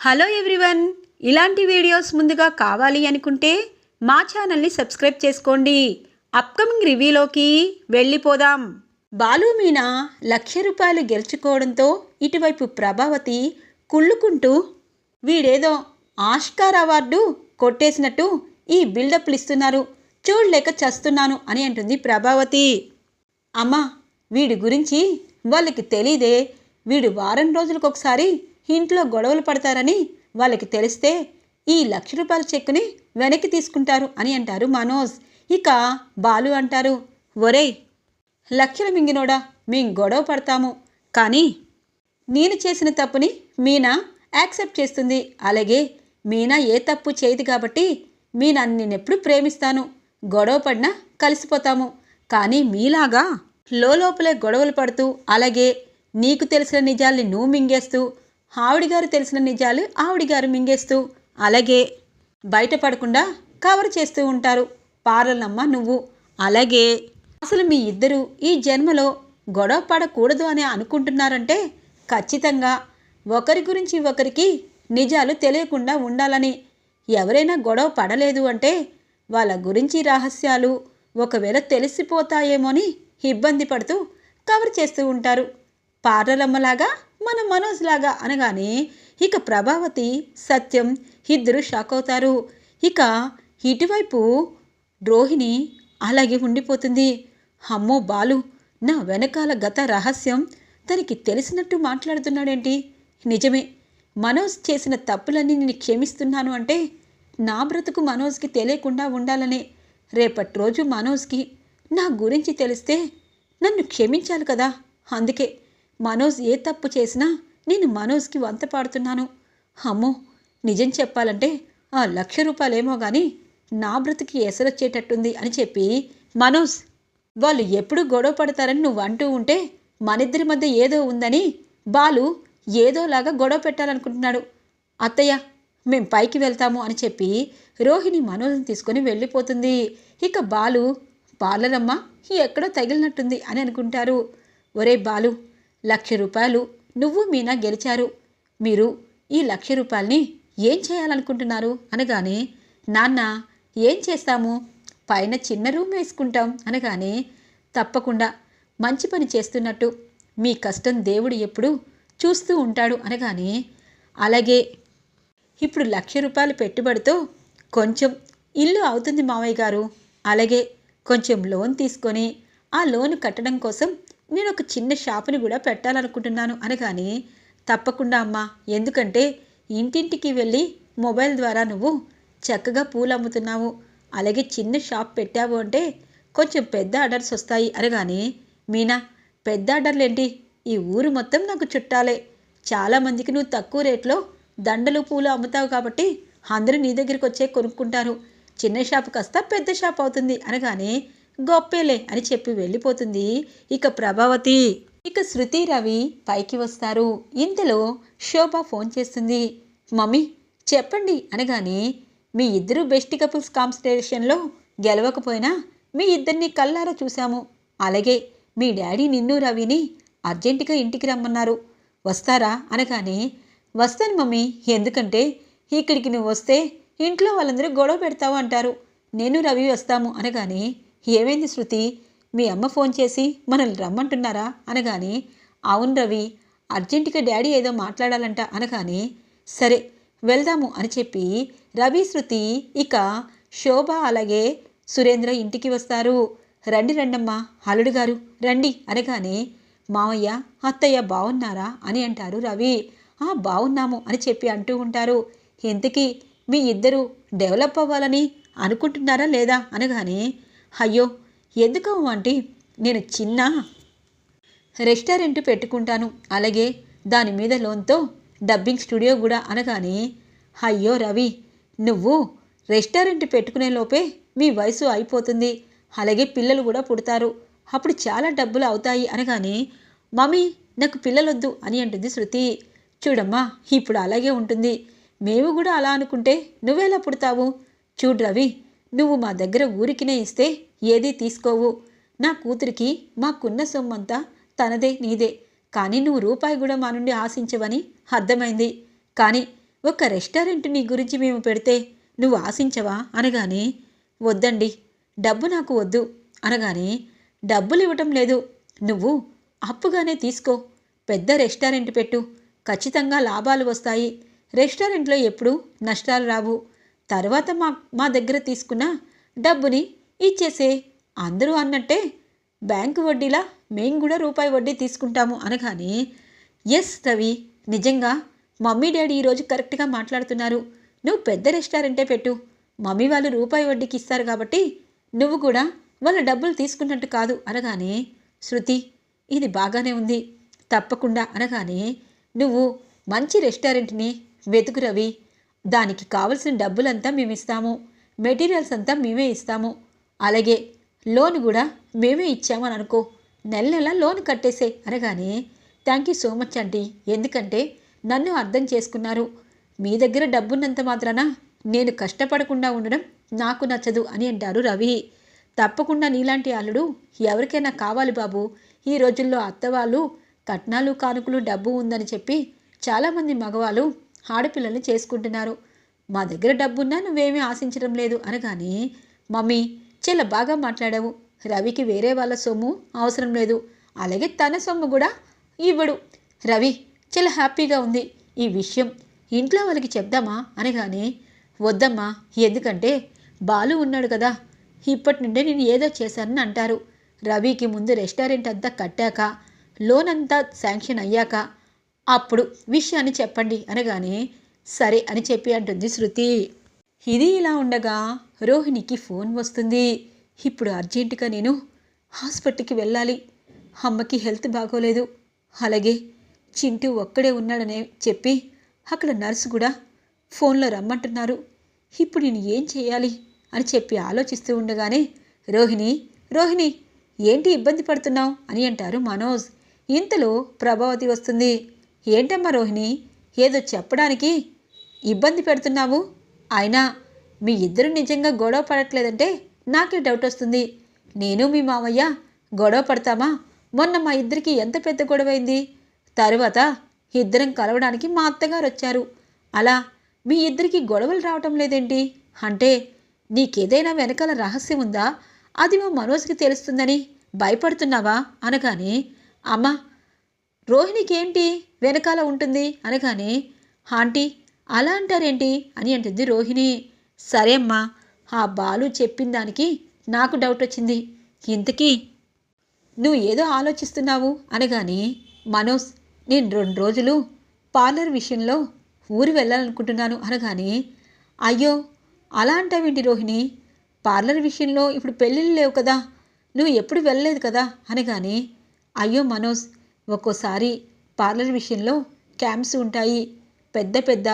Hello everyone. ఇలాంటి videos ముందుగా కావాలి అనుకుంటే మా ఛానల్ని సబ్స్క్రైబ్ చేసుకోండి. అప్కమింగ్ రివ్యూలోకి వెళ్ళిపోదాం. బాలు మీనా లక్ష రూపాయలు గెలుచుకోవడంతో ఇటువైపు ప్రభావతి కుళ్ళుకుంటూ వీడేదో ఆస్కార్ అవార్డు కొట్టేసినట్టు ఈ బిల్డప్లు ఇస్తున్నారు. చూడలేక చస్తున్నాను అని అంటుంది ప్రభావతి. అమ్మా వీడి గురించి వాళ్ళకి తెలీదే. వీడు వారం రోజులకొకసారి ఇంట్లో గొడవలు పడతారని వాళ్ళకి తెలిస్తే ఈ లక్ష రూపాయల చెక్కుని వెనక్కి తీసుకుంటారు అని అంటారు మనోజ్. ఇక బాలు అంటారు ఒరేయ్ లక్షలు మింగినోడా మేం గొడవ పడతాము. కానీ నేను చేసిన తప్పుని మీనా యాక్సెప్ట్ చేస్తుంది. అలాగే మీనా ఏ తప్పు చేయదు కాబట్టి మీనా నేనెప్పుడు ప్రేమిస్తాను. గొడవ పడినా కలిసిపోతాము. కానీ మీలాగా లోపలే గొడవలు పడుతూ అలాగే నీకు తెలిసిన నిజాల్ని నువ్వు మింగేస్తూ ఆవిడిగారు తెలిసిన నిజాలు ఆవిడిగారు మింగేస్తూ అలాగే. బయటపడకుండా కవర్ చేస్తూ ఉంటారు. పార్లనమ్మ నువ్వు. అలాగే. అసలు మీ ఇద్దరు ఈ జన్మలో గొడవ పడకూడదు అని అనుకుంటున్నారంటే ఖచ్చితంగా. ఒకరి గురించి ఒకరికి నిజాలు తెలియకుండా ఉండాలని ఎవరైనా గొడవ పడలేదు అంటే వాళ్ళ గురించి రహస్యాలు ఒకవేళ తెలిసిపోతాయేమోని ఇబ్బంది పడుతూ కవర్ చేస్తూ ఉంటారు. పార్లరమ్మలాగా మన మనోజ్లాగా అనగానే ఇక ప్రభావతి సత్యం ఇద్దరు షాక్ అవుతారు. ఇక ఇటువైపు ద్రోహిణి అలాగే ఉండిపోతుంది. అమ్మో బాలు నా వెనకాల గత రహస్యం తనకి తెలిసినట్టు మాట్లాడుతున్నాడేంటి? నిజమే మనోజ్ చేసిన తప్పులన్నీ నేను క్షమిస్తున్నాను అంటే నా బ్రతుకు మనోజ్కి తెలియకుండా ఉండాలనే. రేపటి రోజు మనోజ్కి నా గురించి తెలిస్తే నన్ను క్షమించాలి కదా? అందుకే మనోజ్ ఏ తప్పు చేసినా నేను మనోజ్కి వంత పాడుతున్నాను. అమ్మో! నిజం చెప్పాలంటే ఆ లక్ష రూపాయలేమో కానీ నా బ్రతికి ఎసరొచ్చేటట్టుంది అని చెప్పి మనోజ్ వాళ్ళు ఎప్పుడు గొడవ పడతారని నువ్వు అంటూ ఉంటే మనిద్దరి మధ్య ఏదో ఉందని బాలు ఏదోలాగా గొడవ పెట్టాలనుకుంటున్నాడు. అత్తయ్య మేం పైకి వెళ్తాము అని చెప్పి రోహిణి మనోజ్ని తీసుకొని వెళ్ళిపోతుంది. ఇక బాలు బాలరమ్మ ఎక్కడో తగిలినట్టుంది అని అనుకుంటారు. ఒరే బాలు లక్ష రూపాయలు నువ్వు మీనా గెలిచారు. మీరు ఈ లక్ష రూపాయల్ని ఏం చేయాలనుకుంటున్నారు? అనగానే నాన్న ఏం చేస్తాము? పైన చిన్న రూమ్ వేసుకుంటాం. అనగానే తప్పకుండా మంచి పని చేస్తున్నట్టు. మీ కష్టం దేవుడు ఎప్పుడు చూస్తూ ఉంటాడు. అనగానే అలాగే ఇప్పుడు లక్ష రూపాయల పెట్టుబడితో కొంచెం ఇల్లు అవుతుంది మావయ్య గారు. అలాగే కొంచెం లోన్ తీసుకొని ఆ లోన్ కట్టడం కోసం నేను ఒక చిన్న షాపుని కూడా పెట్టాలనుకుంటున్నాను అనగానే తప్పకుండా అమ్మా ఎందుకంటే ఇంటింటికి వెళ్ళి మొబైల్ ద్వారా నువ్వు చక్కగా పూలు అమ్ముతున్నావు. అలాగే చిన్న షాప్ పెట్టావు అంటే కొంచెం పెద్ద ఆర్డర్స్ వస్తాయి అనగానే మీనా పెద్ద ఆర్డర్లేంటి? ఈ ఊరు మొత్తం నాకు చుట్టాలే. చాలామందికి నువ్వు తక్కువ రేట్లో దండలు పూలు అమ్ముతావు కాబట్టి అందరూ నీ దగ్గరికి వచ్చే కొనుక్కుంటారు. చిన్న షాప్ కాస్త పెద్ద షాప్ అవుతుంది అనగానే గొప్పేలే అని చెప్పి వెళ్ళిపోతుంది ఇక ప్రభావతి. ఇక శృతి రవి పైకి వస్తారు. ఇంతలో శోభ ఫోన్ చేస్తుంది. మమ్మీ చెప్పండి అనగానే మీ ఇద్దరు బెస్ట్ కపుల్స్ కాంపిటీషన్లో గెలవకపోయినా మీ ఇద్దరిని కల్లారా చూశాము. అలాగే మీ డాడీ నిన్ను రవిని అర్జెంటుగా ఇంటికి రమ్మన్నారు. వస్తారా అనగానే వస్తాను మమ్మీ ఎందుకంటే ఇక్కడికి నువ్వు వస్తే ఇంట్లో వాళ్ళందరూ గొడవ పెడతావు అంటారు. నేను రవి వస్తాము అనగానే ఏమైంది శృతి? మీ అమ్మ ఫోన్ చేసి మనల్ని రమ్మంటున్నారా? అనగానే అవును రవి అర్జెంటుగా డాడీ ఏదో మాట్లాడాలంట అనగానే సరే వెళ్దాము అని చెప్పి రవి శృతి ఇక శోభ అలాగే సురేంద్ర ఇంటికి వస్తారు. రండి రండమ్మా అల్లుడు గారు రండి అనగానే మావయ్య అత్తయ్య బాగున్నారా అని అంటారు రవి. ఆ బాగున్నాము అని చెప్పి అంటూ ఉంటారు. ఇంతకీ మీ ఇద్దరు డెవలప్ అవ్వాలని అనుకుంటున్నారా లేదా? అనగానే అయ్యో ఎందుకు ఆంటీ? నేను చిన్న. రెస్టారెంట్ పెట్టుకుంటాను. అలాగే దాని మీద లోన్తో డబ్బింగ్ స్టూడియో కూడా అనగానే అయ్యో రవి నువ్వు రెస్టారెంట్ పెట్టుకునే లోపే మీ వయసు అయిపోతుంది. అలాగే పిల్లలు కూడా పుడతారు. అప్పుడు చాలా డబ్బులు అవుతాయి అనగానే మమ్మీ నాకు పిల్లలొద్దు అని అంటుంది శృతి. చూడమ్మా ఇప్పుడు అలాగే ఉంటుంది. మేము కూడా అలా అనుకుంటే నువ్వెలా పుడతావు? చూడు రవి నువ్వు మా దగ్గర ఊరికినే ఇస్తే ఏదీ తీసుకోవు. నా కూతురికి మాకున్న సొమ్మంతా తనదే నీదే. కానీ నువ్వు రూపాయి కూడా మా నుండి ఆశించవని అర్థమైంది. కానీ ఒక రెస్టారెంట్ నీ గురించి మేము పెడితే నువ్వు ఆశించవా? అనగానే వద్దండి. డబ్బు నాకు వద్దు. అనగానే డబ్బులు ఇవ్వటం లేదు. నువ్వు అప్పుగానే తీసుకో. పెద్ద రెస్టారెంట్ పెట్టు. ఖచ్చితంగా లాభాలు వస్తాయి. రెస్టారెంట్లో ఎప్పుడు నష్టాలు రావు. తర్వాత మా మా దగ్గర తీసుకున్న డబ్బుని ఇచ్చేసే. అందరూ అన్నట్టే బ్యాంకు వడ్డీలా మేము కూడా రూపాయి వడ్డీ తీసుకుంటాము అనగానే ఎస్ రవి నిజంగా మమ్మీ డాడీ ఈరోజు కరెక్ట్గా మాట్లాడుతున్నారు. నువ్వు పెద్ద రెస్టారెంటే పెట్టు. మమ్మీ వాళ్ళు రూపాయి వడ్డీకి ఇస్తారు కాబట్టి నువ్వు కూడా వాళ్ళ డబ్బులు తీసుకున్నట్టు కాదు అనగానే శృతి ఇది బాగానే ఉంది. తప్పకుండా అనగానే నువ్వు మంచి రెస్టారెంట్ని వెతుకు రవి. దానికి కావలసిన డబ్బులంతా మేము ఇస్తాము మెటీరియల్స్ అంతా మేమే ఇస్తాము. అలాగే లోన్ కూడా మేమే ఇచ్చామని అనుకో. నెల నెల లోన్ కట్టేసే. అనగానే థ్యాంక్ యూ సో మచ్ అండి ఎందుకంటే నన్ను అర్థం చేసుకున్నారు. మీ దగ్గర డబ్బున్నంత మాత్రాన నేను కష్టపడకుండా ఉండడం నాకు నచ్చదు అని అంటారు రవి. తప్పకుండా నీలాంటి అల్లుడు ఎవరికైనా కావాలి బాబు. ఈ రోజుల్లో అత్తవాళ్ళు కట్నాలు కానుకలు డబ్బు ఉందని చెప్పి చాలామంది మగవాళ్ళు ఆడపిల్లల్ని చేసుకుంటున్నారు. మా దగ్గర డబ్బున్నా నువ్వేమీ ఆశించడం లేదు. అనగానే మమ్మీ చాలా బాగా మాట్లాడావు. రవికి వేరే వాళ్ళ సొమ్ము అవసరం లేదు. అలాగే తన సొమ్ము కూడా ఇవ్వడు. రవి చాలా హ్యాపీగా ఉంది. ఈ విషయం ఇంట్లో వాళ్ళకి చెప్దామా అనగానే వద్దమ్మా ఎందుకంటే బాలు ఉన్నాడు కదా. ఇప్పటి నుండే నేను ఏదో చేశానని అంటారు. రవికి ముందు రెస్టారెంట్ అంతా కట్టాక లోన్ అంతా శాంక్షన్ అయ్యాక అప్పుడు విషయాన్ని చెప్పండి అనగానే సరే అని చెప్పి అంటుంది శృతి. ఇది ఇలా ఉండగా రోహిణికి ఫోన్ వస్తుంది. ఇప్పుడు అర్జెంటుగా నేను హాస్పిటల్కి వెళ్ళాలి. అమ్మకి హెల్త్ బాగోలేదు. అలాగే చింటూ ఒక్కడే ఉన్నాడని చెప్పి అక్కడ నర్సు కూడా ఫోన్లో రమ్మంటున్నారు. ఇప్పుడు నేను ఏం చేయాలి అని చెప్పి ఆలోచిస్తూ ఉండగానే రోహిణి రోహిణి ఏంటి ఇబ్బంది పడుతున్నావు? అని అంటారు మనోజ్. ఇంతలో ప్రభావతి వస్తుంది. ఏంటమ్మా రోహిణి ఏదో చెప్పడానికి ఇబ్బంది పెడుతున్నావు? అయినా మీ ఇద్దరు నిజంగా గొడవ పడట్లేదంటే నాకే డౌట్ వస్తుంది. నేను మీ మామయ్య గొడవ పడతామా? మొన్న మా ఇద్దరికి ఎంత పెద్ద గొడవ అయింది? తరువాత ఇద్దరం కలవడానికి మా అత్తగారు వచ్చారు. అలా మీ ఇద్దరికి గొడవలు రావటం లేదేంటి? అంటే నీకేదైనా వెనకాల రహస్యం ఉందా? అది మా మనోజ్కి తెలుస్తుందని భయపడుతున్నావా? అనగానే అమ్మా రోహిణికి ఏంటి వెనకాల ఉంటుంది? అనగానే ఆంటీ అలా అంటారేంటి? అని అంటుంది రోహిణి. సరే అమ్మా ఆ బాలు చెప్పిన దానికి నాకు డౌట్ వచ్చింది. ఇంతకీ నువ్వు ఏదో ఆలోచిస్తున్నావు? అనగానే మనోజ్ నేను రెండు రోజులు పార్లర్ విషయంలో ఊరు వెళ్ళాలనుకుంటున్నాను అనగానే అయ్యో అలా అంటావేంటి రోహిణి? పార్లర్ విషయంలో ఇప్పుడు పెళ్ళిళ్ళు లేవు కదా నువ్వు ఎప్పుడు వెళ్ళలేదు కదా? అనగానే అయ్యో మనోజ్ ఒక్కోసారి పార్లర్ విషయంలో క్యాంప్స్ ఉంటాయి పెద్ద పెద్ద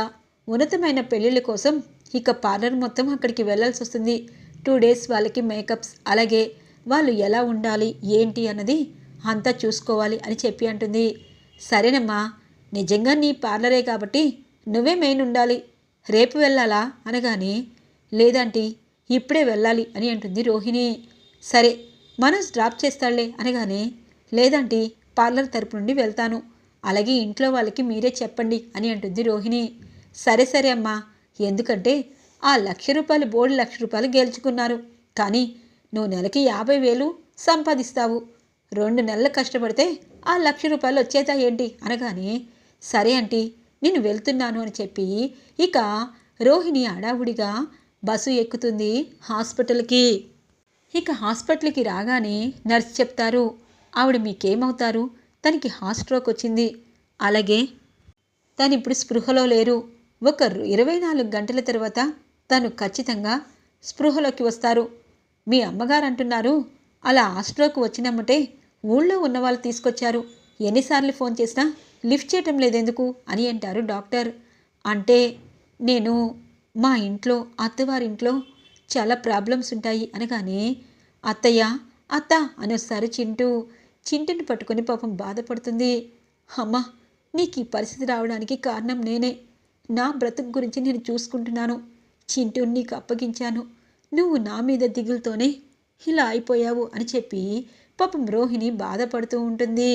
ఉన్నతమైన పెళ్ళిళ్ళ కోసం ఇక పార్లర్ మొత్తం అక్కడికి వెళ్ళాల్సి వస్తుంది. టూ డేస్ వాళ్ళకి మేకప్స్ అలాగే వాళ్ళు ఎలా ఉండాలి ఏంటి అన్నది అంతా చూసుకోవాలి అని చెప్పి అంటుంది. సరేనమ్మా నిజంగా నీ పార్లరే కాబట్టి నువ్వే మెయిన్ ఉండాలి. రేపు వెళ్ళాలా? అనగానే లేదంటీ ఇప్పుడే వెళ్ళాలి అని అంటుంది రోహిణి. సరే మనోజ్ డ్రాప్ చేస్తాడులే అనగానే లేదంటీ పార్లర్ తరపు నుండి వెళ్తాను. అలాగే ఇంట్లో వాళ్ళకి మీరే చెప్పండి అని అంటుంది రోహిణి. సరే సరే అమ్మా. ఎందుకంటే ఆ లక్ష రూపాయలు బోర్డు లక్ష రూపాయలు గెలుచుకున్నారు. కానీ నువ్వు నెలకి యాభై వేలు సంపాదిస్తావు. రెండు నెలలు కష్టపడితే ఆ లక్ష రూపాయలు వచ్చేదా ఏంటి? అనగానే సరే ఆంటీ నేను వెళ్తున్నాను అని చెప్పి ఇక రోహిణి అడావుడిగా బస్సు ఎక్కుతుంది హాస్పిటల్కి. ఇక హాస్పిటల్కి రాగానే నర్స్ చెప్తారు ఆవిడ మీకేమవుతారు? తనకి హార్ట్ స్ట్రోక్ వచ్చింది. అలాగే తను ఇప్పుడు స్పృహలో లేరు. ఒక ఇరవై నాలుగు గంటల తర్వాత తను ఖచ్చితంగా స్పృహలోకి వస్తారు. మీ అమ్మగారు అంటున్నారు అలా హాస్టల్లోకి వచ్చినమ్మటే ఊళ్ళో ఉన్న వాళ్ళు తీసుకొచ్చారు. ఎన్నిసార్లు ఫోన్ చేసినా లిఫ్ట్ చేయటం లేదెందుకు? అని అంటారు డాక్టర్. అంటే నేను మా ఇంట్లో అత్తవారింట్లో చాలా ప్రాబ్లమ్స్ ఉంటాయి అనగానే అత్తయ్య అత్త అని వస్తారు చింటూ చింటుని పట్టుకొని పాపం బాధపడుతుంది. అమ్మ నీకు ఈ పరిస్థితి రావడానికి కారణం నేనే. నా బ్రతుకు గురించి నేను చూసుకుంటున్నాను. చింటూ నీకు అప్పగించాను. నువ్వు నా మీద దిగులతోనే ఇలా అయిపోయావు అని చెప్పి పాపం రోహిణి బాధపడుతూ ఉంటుంది.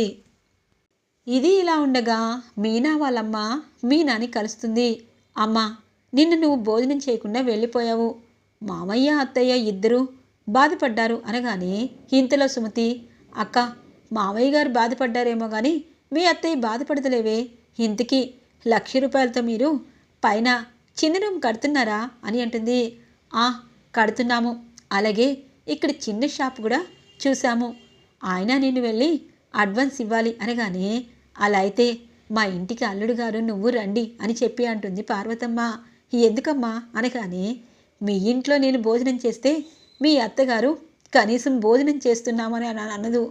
ఇది ఇలా ఉండగా మీనా వాళ్ళమ్మ మీనాని కలుస్తుంది. అమ్మా నిన్ను నువ్వు భోజనం చేయకుండా వెళ్ళిపోయావు. మామయ్య అత్తయ్య ఇద్దరూ బాధపడ్డారు అనగానే ఇంతలో సుమతి అక్క మావయ్య గారు బాధపడ్డారేమో కానీ మీ అత్తయ్య బాధపడతలేవే. ఇంతకీ లక్ష రూపాయలతో మీరు పైన చిన్న రూమ్ కడుతున్నారా అని అంటుంది. ఆ కడుతున్నాము. అలాగే ఇక్కడ చిన్న షాప్ కూడా చూసాము ఆయన నేను వెళ్ళి అడ్వాన్స్ ఇవ్వాలి అనగానే అలా అయితే మా ఇంటికి అల్లుడు గారు నువ్వు రండి అని చెప్పి అంటుంది పార్వతమ్మ. ఎందుకమ్మా? అనగానే మీ ఇంట్లో నేను భోజనం చేస్తే మీ అత్తగారు కనీసం భోజనం చేస్తున్నామని అని అనదు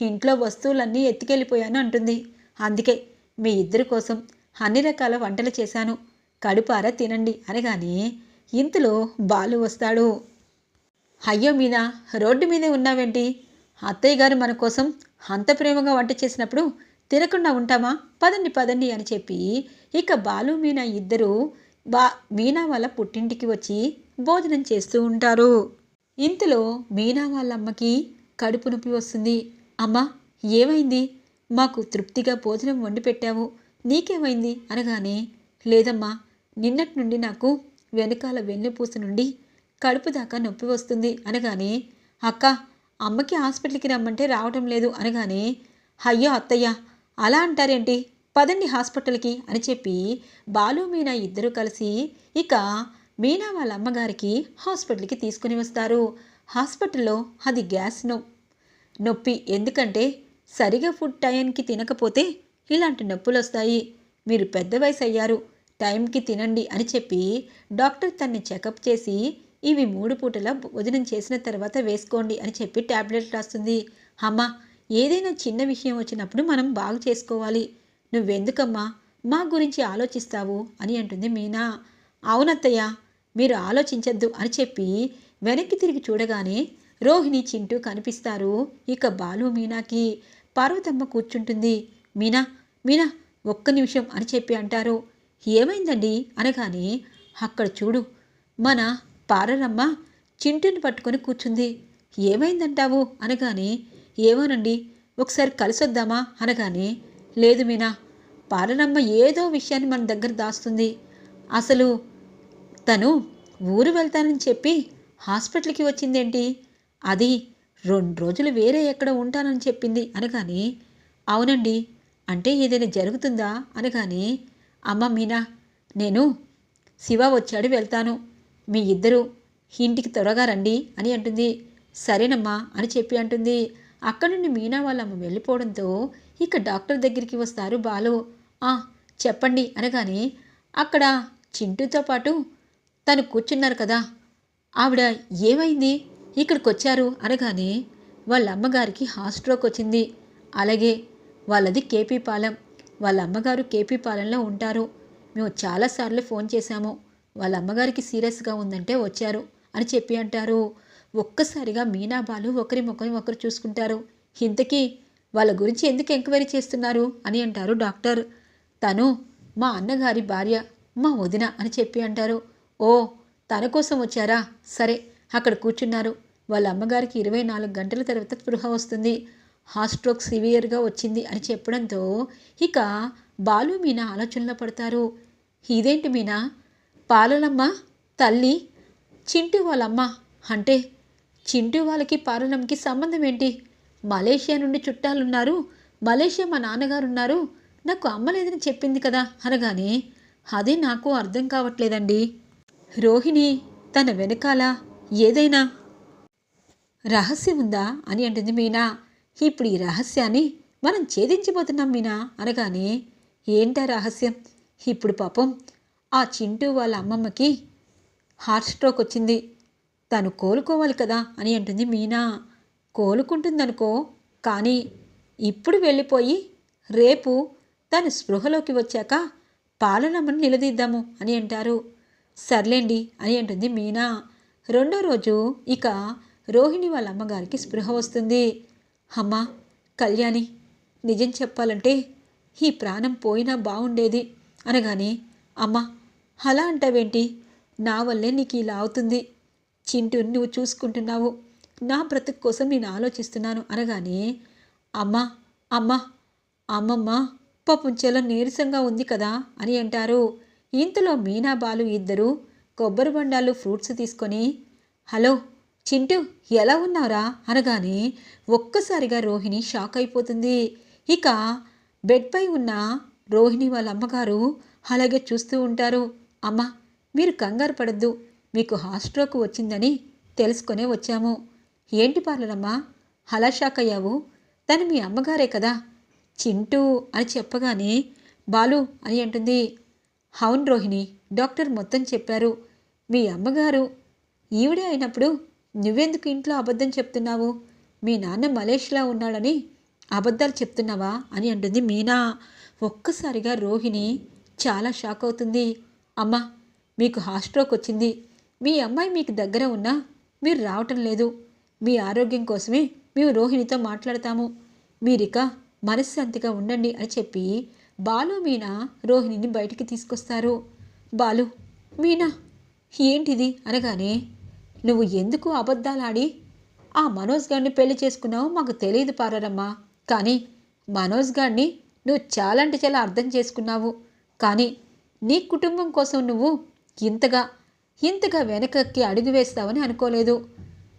ఇంట్లో వస్తువులన్నీ ఎత్తుకెళ్ళిపోయాను అంటుంది. అందుకే మీ ఇద్దరి కోసం అన్ని రకాల వంటలు చేశాను. కడుపారా తినండి అనగానే ఇంతలో బాలు వస్తాడు. అయ్యో మీద రోడ్డు మీదే ఉన్నావేంటి? అత్తయ్య గారు మన కోసం అంత ప్రేమగా వంట చేసినప్పుడు తినకుండా ఉంటామా? పదండి పదండి అని చెప్పి ఇక బాలు మీనా ఇద్దరూ బా మీనా వాళ్ళ పుట్టింటికి వచ్చి భోజనం చేస్తూ ఉంటారు. ఇంతలో మీనా వాళ్ళ అమ్మకి కడుపు నొప్పి వస్తుంది. అమ్మా ఏమైంది? మాకు తృప్తిగా భోజనం వండి పెట్టావు. నీకేమైంది? అనగానే లేదమ్మా నిన్నటి నుండి నాకు వెనకాల వెన్నెపూస నుండి కడుపు దాకా నొప్పి వస్తుంది. అనగానే అక్క అమ్మకి హాస్పిటల్కి రమ్మంటే రావటం లేదు. అనగానే అయ్యో అత్తయ్య అలా అంటారేంటి? పదండి హాస్పిటల్కి అని చెప్పి బాలు మీనా ఇద్దరూ కలిసి ఇక మీనా వాళ్ళ అమ్మగారికి హాస్పిటల్కి తీసుకుని వస్తారు. హాస్పిటల్లో అది గ్యాస్ నొ నొప్పి. ఎందుకంటే సరిగా ఫుడ్ టైంకి తినకపోతే ఇలాంటి నొప్పులు వస్తాయి మీరు పెద్ద వయసు అయ్యారు టైంకి తినండి అని చెప్పి డాక్టర్ తన్ని చెకప్ చేసి ఇవి మూడు పూటల భోజనం చేసిన తర్వాత వేసుకోండి అని చెప్పి ట్యాబ్లెట్ రాస్తుంది. అమ్మ ఏదైనా చిన్న విషయం వచ్చినప్పుడు మనం బాగు చేసుకోవాలి. నువ్వెందుకమ్మా? మా గురించి ఆలోచిస్తావు అని అంటుంది మీనా. అవునత్తయ్య మీరు ఆలోచించద్దు అని చెప్పి వెనక్కి తిరిగి చూడగానే రోహిణి చింటూ కనిపిస్తారు. ఇక బాలు మీనాకి పార్వతమ్మ కూర్చుంటుంది. మీనా మీనా ఒక్క నిమిషం అని చెప్పి అంటారు. ఏమైందండి? అనగానే అక్కడ చూడు మన పారరమ్మ చింటుని పట్టుకొని కూర్చుంది. ఏమైందంటావు? అనగానే ఏమోనండి ఒకసారి కలిసొద్దామా? అనగానే లేదు మీనా పాలనమ్మ ఏదో విషయాన్ని మన దగ్గర దాస్తుంది. అసలు తను ఊరు వెళ్తానని చెప్పి హాస్పిటల్కి వచ్చిందేంటి? అది రెండు రోజులు వేరే ఎక్కడ ఉంటానని చెప్పింది. అనగానే అవునండి అంటే ఏదైనా జరుగుతుందా? అనగానే అమ్మ మీనా నేను శివ వచ్చాడు వెళ్తాను. మీ ఇద్దరు ఇంటికి త్వరగా రండి అని అంటుంది. సరేనమ్మా అని చెప్పి అంటుంది. అక్కడి నుండి మీనా వాళ్ళమ్మ వెళ్ళిపోవడంతో ఇక డాక్టర్ దగ్గరికి వస్తారు బాలు. ఆ చెప్పండి అనగానే అక్కడ చింటూతో పాటు తను కూర్చున్నారు కదా. ఆవిడ ఏమైంది? ఇక్కడికి వచ్చారు అనగానే వాళ్ళ అమ్మగారికి హాస్ట్రోక్ వచ్చింది. అలాగే వాళ్ళది కేపీ పాలెం. వాళ్ళ అమ్మగారు కేపీ పాలెంలో ఉంటారు. మేము చాలాసార్లు ఫోన్ చేశాము. వాళ్ళ అమ్మగారికి సీరియస్గా ఉందంటే వచ్చారు అని చెప్పి అంటారు. ఒక్కసారిగా మీనాబాలు ఒకరి ముఖం ఒకరు చూసుకుంటారు. ఇంతకీ వాళ్ళ గురించి ఎందుకు ఎంక్వైరీ చేస్తున్నారు అని అంటారు డాక్టర్. తను మా అన్నగారి భార్య మా వదిన అని చెప్పి అంటారు. ఓ తన కోసం వచ్చారా? సరే అక్కడ కూర్చున్నారు. వాళ్ళ అమ్మగారికి ఇరవై నాలుగు గంటల తర్వాత స్పృహ వస్తుంది. హార్ట్ స్ట్రోక్ సివియర్గా వచ్చింది అని చెప్పడంతో ఇక బాలు మీనా ఆలోచనలో పడతారు. ఇదేంటి మీనా? పాలలమ్మ తల్లి చింటూ వాళ్ళమ్మ అంటే చింటూ వాళ్ళకి పాలలమ్మకి సంబంధం ఏంటి? మలేషియా నుండి చుట్టాలున్నారు. మలేషియా మా నాన్నగారు ఉన్నారు నాకు అమ్మ లేదని చెప్పింది కదా అనగానే అదే నాకు అర్థం కావట్లేదండి. రోహిణి తన వెనకాల ఏదైనా రహస్యం ఉందా అని అంటుంది మీనా. ఇప్పుడు ఈ రహస్యాన్ని మనం ఛేదించిపోతున్నాం మీనా అనగానే ఏంటా రహస్యం? ఇప్పుడు పాపం ఆ చింటూ వాళ్ళ అమ్మమ్మకి హార్ట్ స్ట్రోక్ వచ్చింది. తను కోలుకోవాలి కదా అని అంటుంది మీనా. కోలుకుంటుందనుకో కానీ ఇప్పుడు వెళ్ళిపోయి రేపు తను స్పృహలోకి వచ్చాక పాలనమ్మని నిలదీద్దాము అని అంటారు. సర్లేండి అని అంటుంది మీనా. రెండో రోజు ఇక రోహిణి వాళ్ళ అమ్మగారికి స్పృహ వస్తుంది. అమ్మా కళ్యాణి నిజం చెప్పాలంటే ఈ ప్రాణం పోయినా బాగుండేది అనగానే అమ్మా అలా అంటావేంటి? నా వల్లే నీకు ఇలా అవుతుంది. చింటూ నువ్వు చూసుకుంటున్నావు. నా బ్రతుకు కోసం నేను ఆలోచిస్తున్నాను అనగానే అమ్మా అమ్మా అమ్మమ్మ పాపం చాలా నీరసంగా ఉంది కదా అని అంటారు. ఇంతలో మీనా బాలు ఇద్దరు కొబ్బరి బండాలు ఫ్రూట్స్ తీసుకొని హలో చింటూ ఎలా ఉన్నారా అనగానే ఒక్కసారిగా రోహిణి షాక్ అయిపోతుంది. ఇక బెడ్పై ఉన్న రోహిణి వాళ్ళ అమ్మగారు అలాగే చూస్తూ ఉంటారు. అమ్మ మీరు కంగారు పడద్దు. మీకు హాస్ట్రోక్ వచ్చిందని తెలుసుకునే వచ్చాము. ఏంటి పార్లరమ్మా? అలా షాక్ అయ్యావు? తను మీ అమ్మగారే కదా? చింటూ అని చెప్పగానే బాలు అని అంటుంది. అవును రోహిణి డాక్టర్ మొత్తం చెప్పారు. మీ అమ్మగారు ఈవిడే అయినప్పుడు నువ్వెందుకు ఇంట్లో అబద్ధం చెప్తున్నావు? మీ నాన్న మలేషియాలో ఉన్నాడని అబద్ధాలు చెప్తున్నావా? అని అంటుంది మీనా. ఒక్కసారిగా రోహిణి చాలా షాక్ అవుతుంది. అమ్మ మీకు హాస్ట్రోక్ స్ట్రోక్ వచ్చింది. మీ అమ్మాయి మీకు దగ్గర ఉన్నా మీరు రావటం లేదు. మీ ఆరోగ్యం కోసమే మేము రోహిణితో మాట్లాడతాము. మీరిక మనశ్శాంతిగా ఉండండి అని చెప్పి బాలు మీనా రోహిణిని బయటికి తీసుకొస్తారు. బాలు మీనా ఏంటిది? అనగానే నువ్వు ఎందుకు అబద్ధాలాడి? ఆ మనోజ్ గారిని పెళ్ళి చేసుకున్నావు మాకు తెలియదు పారరమ్మా. కానీ మనోజ్ గారిని నువ్వు చాలా అంటే చాలా అర్థం చేసుకున్నావు. కానీ నీ కుటుంబం కోసం నువ్వు ఇంతగా ఇంతగా వెనకకి అడుగు వేస్తావని అనుకోలేదు.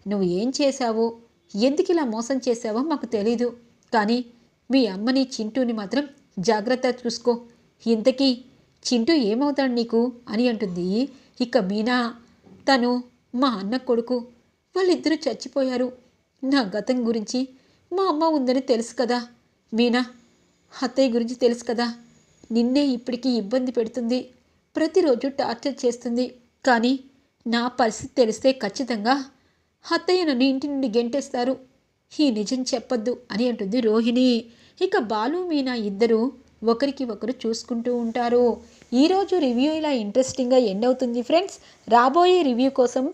నువ్వు ఏం చేశావు? ఎందుకు ఇలా మోసం చేశావో మాకు తెలీదు. కానీ మీ అమ్మని చింటూని మాత్రం జాగ్రత్త చూసుకో. ఇంతకీ చింటూ ఏమవుతాడు నీకు? అని అంటుంది. ఇక మీనా తను మా అన్న కొడుకు. వాళ్ళిద్దరూ చచ్చిపోయారు. నా గతం గురించి మా అమ్మ ఉందని తెలుసు కదా. మీనా అత్తయ్య గురించి తెలుసు కదా. నిన్నే ఇప్పటికీ ఇబ్బంది పెడుతుంది. ప్రతిరోజు టార్చర్ చేస్తుంది. కానీ నా పరిస్థితి తెలిస్తే ఖచ్చితంగా అత్తయ్య నన్ను ఇంటి నుండి గెంటేస్తారు. ఈ నిజం చెప్పొద్దు అని అంటుంది రోహిణి. ఇక బాలు మీనా ఇద్దరు ఒకరికి ఒకరు చూసుకుంటూ ఉంటారు. ఈరోజు రివ్యూ ఇలా ఇంట్రెస్టింగ్గా ఎండ్ అవుతుంది ఫ్రెండ్స్ రాబోయే రివ్యూ కోసం